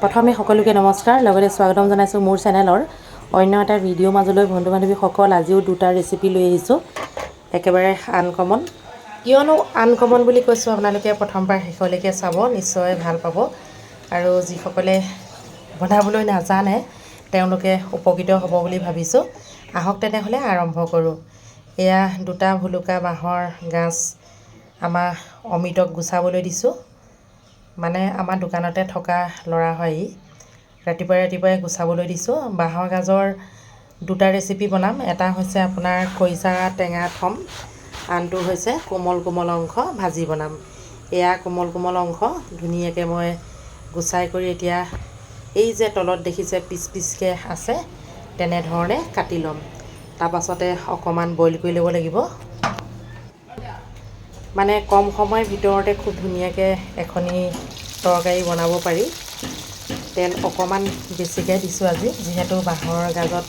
প্ৰথমে সকলোকে নমস্কাৰ লগতে স্বাগতম জনাইছোঁ মোৰ চেনেলৰ অন্য এটা ভিডিঅ' মাজলৈ। বন্ধু বান্ধৱীসকল আজিও দুটা ৰেচিপি লৈ আহিছোঁ একেবাৰে আনকমন কিয়নো আনকমন বুলি কৈছোঁ আপোনালোকে প্ৰথমবাৰ শেষলৈকে চাব নিশ্চয় ভাল পাব। আৰু যিসকলে বনাবলৈ নাজানে তেওঁলোকে উপকৃত হ'ব বুলি ভাবিছোঁ। আহক তেনেহ'লে আৰম্ভ কৰোঁ। এয়া দুটা ভুলুকা বাঁহৰ গাজ আমাৰ অমিতক গুচাবলৈ দিছোঁ। মানে আমাৰ দোকানতে থকা ল'ৰা হয়, ৰাতিপুৱাই ৰাতিপুৱাই গুচাবলৈ দিছোঁ। বাঁহৰ গাজৰ দুটা ৰেচিপি বনাম। এটা হৈছে আপোনাৰ খৰিচা টেঙা থ'ম, আনটো হৈছে কোমল কোমল অংশ ভাজি বনাম। এয়া কোমল কোমল অংশ ধুনীয়াকৈ মই গুচাই কৰি এতিয়া এই যে তলত দেখিছে পিচ পিচকৈ আছে, তেনেধৰণে কাটি ল'ম। তাৰপাছতে অকণমান বইল কৰি ল'ব লাগিব। মানে কম সময়ৰ ভিতৰতে খুব ধুনীয়াকৈ এখনি তৰকাৰী বনাব পাৰি। তেল অকণমান বেছিকৈ দিছোঁ আজি যিহেতু বাঁহৰ গাজত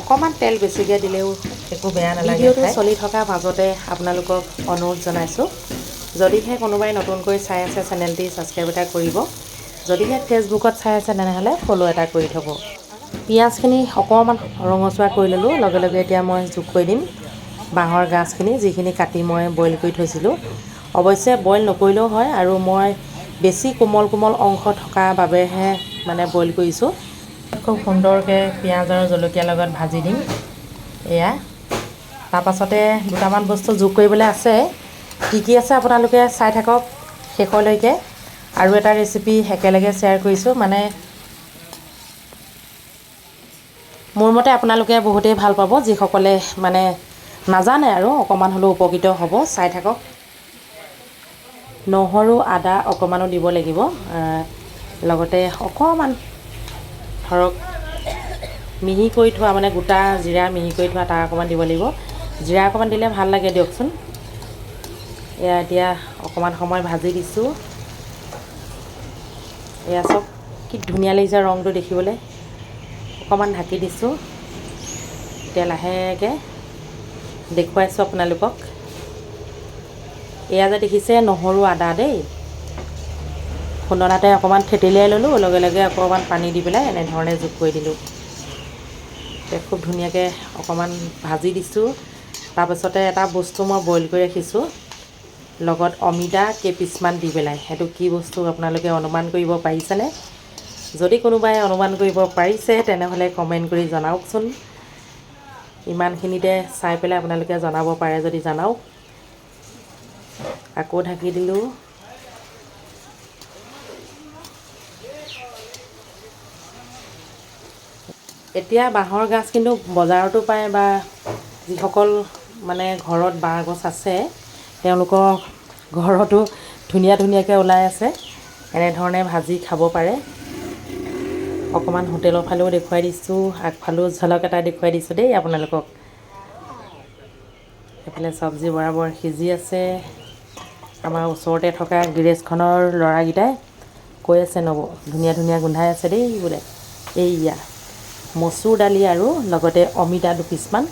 অকণমান তেল বেছিকৈ দিলেও একো বেয়া নালাগে চলি থকা মাজতে আপোনালোকক অনুৰোধ জনাইছোঁ যদিহে কোনোবাই নতুনকৈ চাই আছে চেনেলটি ছাবস্ক্ৰাইব এটা কৰিব যদিহে ফেচবুকত চাই আছে তেনেহ'লে ফ'ল' এটা কৰি থ'ব। পিঁয়াজখিনি অকণমান ৰঙচুৱা কৰি ল'লোঁ লগে লগে এতিয়া মই যোগ কৰি দিম। বাঁহৰ গাজখিনি যিখিনি কাটি মই বইল কৰি থৈছিলোঁ। অৱশ্যে বইল নকৰিলেও হয় আৰু মই বেছি কোমল কোমল অংশ থকা বাবেহে মানে বইল কৰিছোঁ। খুব সুন্দৰকৈ পিঁয়াজ আৰু জলকীয়াৰ লগত ভাজি দিম। এয়া। তাৰপাছতে দুটামান বস্তু যোগ কৰিবলৈ আছে। কি কি আছে আপোনালোকে চাই থাকক শেষলৈকে। আৰু এটা ৰেচিপি একেলগে শ্বেয়াৰ কৰিছোঁ। মানে মোৰ মতে আপোনালোকে বহুতেই ভাল পাব যিসকলে মানে নাজানে আৰু, অকণমান হ'লেও উপকৃত হ'ব। চাই থাকক। নহৰু, আদা অকণমানো দিব লাগিব। লগতে অকণমান, ধৰক, মিহি কৰি থোৱা মানে গোটা জিৰা মিহি কৰি থোৱা, তাৰ অকণমান দিব লাগিব। জিৰা অকণমান দিলে ভালো লাগে দিয়কচোন। এয়া এতিয়া অকণমান সময় ভাজি দিছোঁ। এয়া চব কি ধুনীয়া লাগিছে ৰংটো দেখিবলৈ। অকণমান ঢাকি দিছোঁ। এতিয়া লাহেকৈ দেখুৱাইছোঁ আপোনালোকক। এয়া যে দেখিছে নহৰু আদা দেই। খুন্দনাতে অকণমান থেতেলিয়াই ল'লোঁ, লগে লগে অকণমান পানী দি পেলাই এনেধৰণে যোগ কৰি দিলোঁ। খুব ধুনীয়াকৈ অকণমান ভাজি দিছোঁ। তাৰপাছতে এটা বস্তু মই বইল কৰি ৰাখিছোঁ। লগত অমিতা কেইপিচমান দি পেলাই। সেইটো কি বস্তু আপোনালোকে অনুমান কৰিব পাৰিছেনে? যদি কোনোবাই অনুমান কৰিব পাৰিছে, তেনেহ'লে কমেণ্ট কৰি জনাওকচোন। ইমানখিনিতে চাই পেলাই আপোনালোকে জনাব পাৰে যদি জনাওক আকৌ ঢাকি দিলোঁ। এতিয়া বাঁহৰ গাজ কিন্তু বজাৰতো পায় বা যিসকল মানে ঘৰত বাঁহ গছ আছে তেওঁলোকৰ ঘৰতো ধুনীয়া ধুনীয়াকৈ ওলাই আছে। এনেধৰণে ভাজি খাব পাৰে। অকণমান হোটেলৰ ফালেও দেখুৱাই দিছোঁ আগফালেও ঝলক এটা দেখুৱাই দিছোঁ দেই আপোনালোকক। এইফালে চব্জি বৰাবৰ সিজি আছে। আমাৰ ওচৰতে থকা গেৰেজখনৰ ল'ৰাকেইটাই কৈ আছে নব ধুনীয়া ধুনীয়া গোন্ধাই আছে দেই বোলে। এইয়া মচুৰ দালি আৰু লগতে অমিতা দুপিচমান।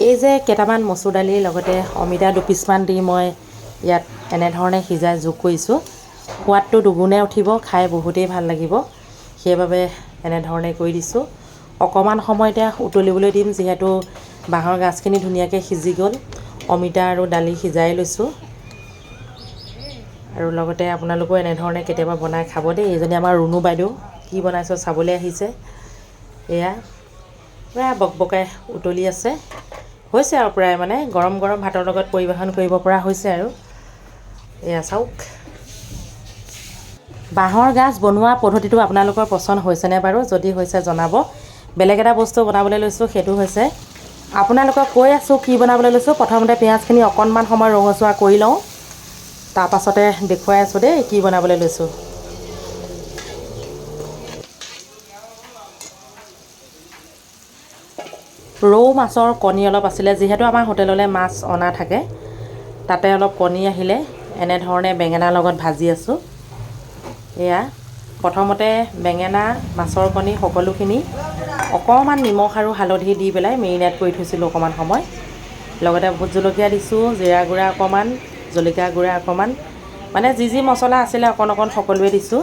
এই যে কেইটামান মচুৰ দালিৰ লগতে অমিতা দুপিচমান দি মই ইয়াত এনেধৰণে সিজাই যোগ কৰিছোঁ। সোৱাদটো দুগুণে উঠিব খাই বহুতেই ভাল লাগিব। সেইবাবে এনেধৰণে কৰি দিছোঁ। অকণমান সময়তে উতলিবলৈ দিম যিহেতু বাঁহৰ গাজখিনি ধুনীয়াকৈ সিজি গ'ল। অমিতা আৰু দালি সিজাই লৈছোঁ। আৰু লগতে আপোনালোকেও এনেধৰণে কেতিয়াবা বনাই খাব দেই। এইজনী আমাৰ ৰুণু বাইদেউ কি বনাইছোঁ চাবলৈ আহিছে। এয়া প্ৰায় বকবকাই উতলি আছে। হৈছে আৰু প্ৰায় মানে গৰম গৰম ভাতৰ লগত পৰিৱেশন কৰিব পৰা হৈছে আৰু। এয়া চাওক। বাঁহৰ গাজ বনোৱা পদ্ধতিটো আপোনালোকৰ পচন্দ হৈছেনে বাৰু? যদি হৈছে জনাব। বেলেগ এটা বস্তু বনাবলৈ লৈছোঁ সেইটো হৈছে আপোনালোকক কৈ আছোঁ কি বনাবলৈ লৈছোঁ। প্ৰথমতে পিঁয়াজখিনি অকণমান সময় ৰঙচুৱা কৰি লওঁ। তাৰপাছতে দেখুৱাই আছোঁ দেই কি বনাবলৈ লৈছোঁ। ৰৌ মাছৰ কণী অলপ আছিলে যিহেতু আমাৰ হোটেললৈ মাছ অনা থাকে। তাতে অলপ কণী আহিলে এনেধৰণে বেঙেনাৰ লগত ভাজি আছোঁ। এয়া, প্ৰথমতে বেঙেনা, মাছৰ কণী, সকলোখিনি অকণমান নিমখ আৰু হালধি দি পেলাই মেৰিনেট কৰি থৈছিলোঁ অকণমান সময়। লগতে ভোট জলকীয়া দিছোঁ, জিৰা গুড়া অকণমান, জলকীয়া গুড়া অকণমান। মানে যি যি মছলা আছিলে অকণ অকণ সকলোৱে দিছোঁ।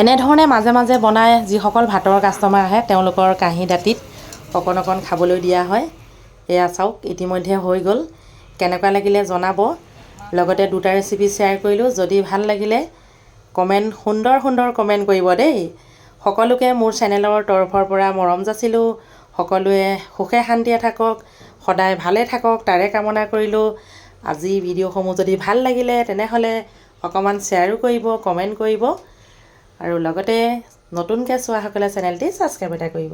এনেধৰণে মাজে মাজে বনাই যিসকল ভাতৰ কাষ্টমাৰ আহে, তেওঁলোকৰ কাঁহী দাঁতিত অকণ অকণ খাবলৈ দিয়া হয়। এয়া চাওক, ইতিমধ্যে হৈ গ'ল। কেনেকুৱা লাগিলে জনাব? লগতে দুটা ৰেচিপি শ্বেয়াৰ কৰিলোঁ। যদি ভালো লাগিলে কমেণ্ট সুন্দৰ সুন্দৰ কমেণ্ট কৰিব দেই। সকলোকে মোৰ চেনেলৰ তৰফৰ পৰা মৰম যাচিলোঁ। সকলোৱে সুখে শান্তিয়ে থাকক, সদায় ভালে থাকক, তাৰে কামনা কৰিলোঁ। আজি ভিডিঅ'সমূহ যদি ভালো লাগিলে, তেনেহ'লে অকণমান শ্বেয়াৰো কৰিব কমেণ্ট কৰিব। আৰু লগতে নতুনকৈ চোৱাসকলে চেনেলটি ছাবস্ক্ৰাইব এটা কৰিব।